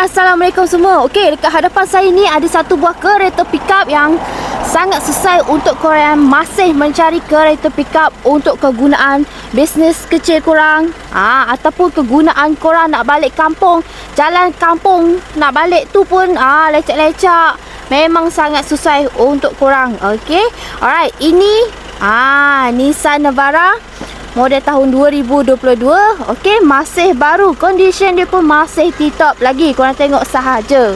Assalamualaikum semua. Okey, dekat hadapan saya ni ada satu buah kereta pickup yang sangat sesuai untuk korang masih mencari kereta pickup untuk kegunaan bisnes kecil korang. Ah, ataupun kegunaan korang nak balik kampung. Jalan kampung nak balik tu pun ah lecak-lecak. Memang sangat sesuai untuk korang. Okey. Alright, ini ah Nissan Navara model tahun 2022 okey masih baru. Condition dia pun masih tip-top lagi. Korang tengok sahaja.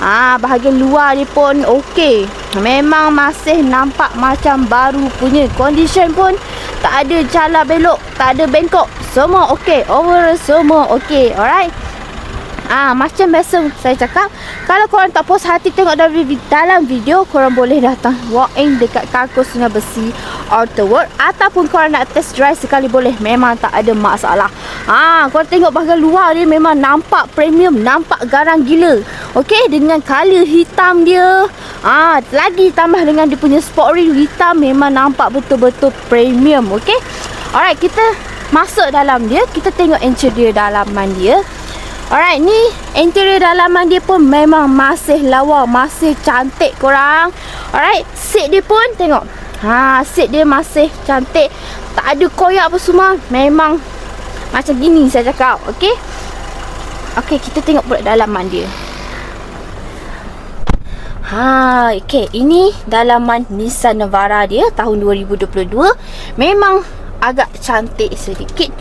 Ah bahagian luar dia pun okey. Memang masih nampak macam baru punya. Condition pun tak ada jala belok tak ada bengkok. Semua okey. Overall semua okey. Alright? Ah, macam biasa saya cakap, kalau korang tak puas hati tengok dalam video, dalam video korang boleh datang walk in dekat Kargo Sungai Besi Outer World ataupun korang nak test drive sekali boleh. Memang tak ada masalah. Ah, korang tengok bahagian luar dia memang nampak premium, nampak garang gila. Okey, dengan color hitam dia. Ah, lagi tambah dengan dia punya sport rim hitam memang nampak betul-betul premium. Okey. Alright, kita masuk dalam dia, kita tengok interior dalaman dia. Alright, ni interior dalaman dia pun memang masih lawa, masih cantik korang. Alright, seat dia pun tengok. Ha, seat dia masih cantik. Tak ada koyak apa semua. Memang macam gini saya cakap, okey? Okey, kita tengok pula dalaman dia. Ha, okey, ini dalaman Nissan Navara dia tahun 2022. Memang agak cantik sedikit.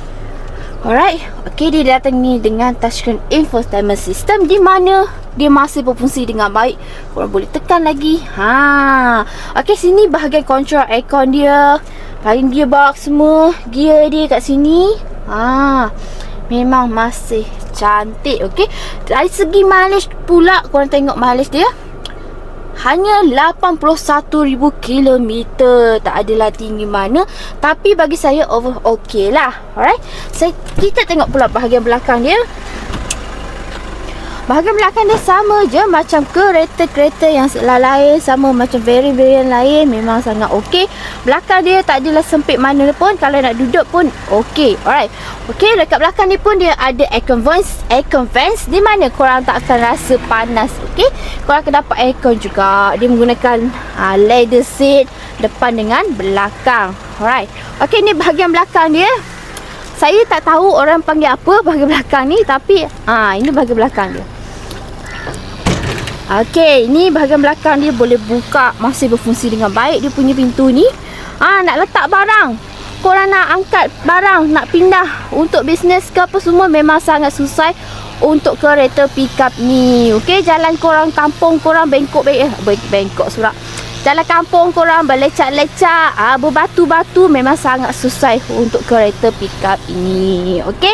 Alright, okay dia datang ni dengan touchscreen infotainment system di mana dia masih berfungsi dengan baik. Korang boleh tekan lagi. Ha. Okay, sini bahagian control aircon dia. Bahagian gearbox semua. Gear dia kat sini. Ha. Memang masih cantik, okay. Dari segi mileage pula, korang tengok mileage dia hanya 81,000 km tak adalah tinggi mana tapi bagi saya over okey lah. Alright. Saya, kita tengok pula bahagian belakang dia Bahagian belakang dia sama je macam kereta-kereta yang lain sama macam variant lain memang sangat okey. Belakang dia tak adalah sempit mana pun kalau nak duduk pun okey. Alright. Okey dekat belakang ni pun dia ada aircon vents, aircon vents di mana korang tak akan rasa panas. Okey. Korang akan dapat aircon juga. Dia menggunakan uh, leather seat depan dengan belakang. Alright. Okey ni bahagian belakang dia. Saya tak tahu orang panggil apa bahagian belakang ni tapi ah uh, ini bahagian belakang dia. Okey, ni bahagian belakang dia boleh buka, masih berfungsi dengan baik dia punya pintu ni. Ah, nak letak barang. Korang nak angkat barang, nak pindah untuk bisnes ke apa semua memang sangat susah untuk kereta pickup ni. Okey, jalan korang kampung korang bengkok eh bengkok surat. Jalan kampung korang berlecak-lecak, ah berbatu-batu memang sangat susah untuk kereta pickup ini. Okey?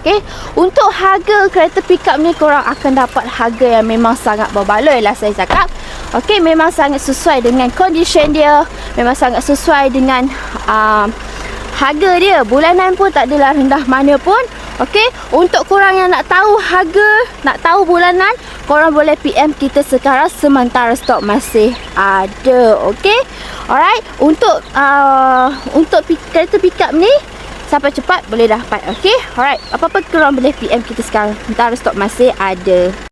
Okay. Untuk harga kereta pickup ni korang akan dapat harga yang memang sangat berbaloi lah saya cakap. Okay. Memang sangat sesuai dengan condition dia. Memang sangat sesuai dengan uh, harga dia. Bulanan pun tak adalah rendah mana pun. Okay. Untuk korang yang nak tahu harga, nak tahu bulanan, korang boleh PM kita sekarang sementara stok masih ada. Okay. Alright. Untuk uh, untuk kereta pickup ni, Sampai cepat boleh dapat. Okay. Alright. Apa-apa korang boleh PM kita sekarang. Ntar stok masih ada.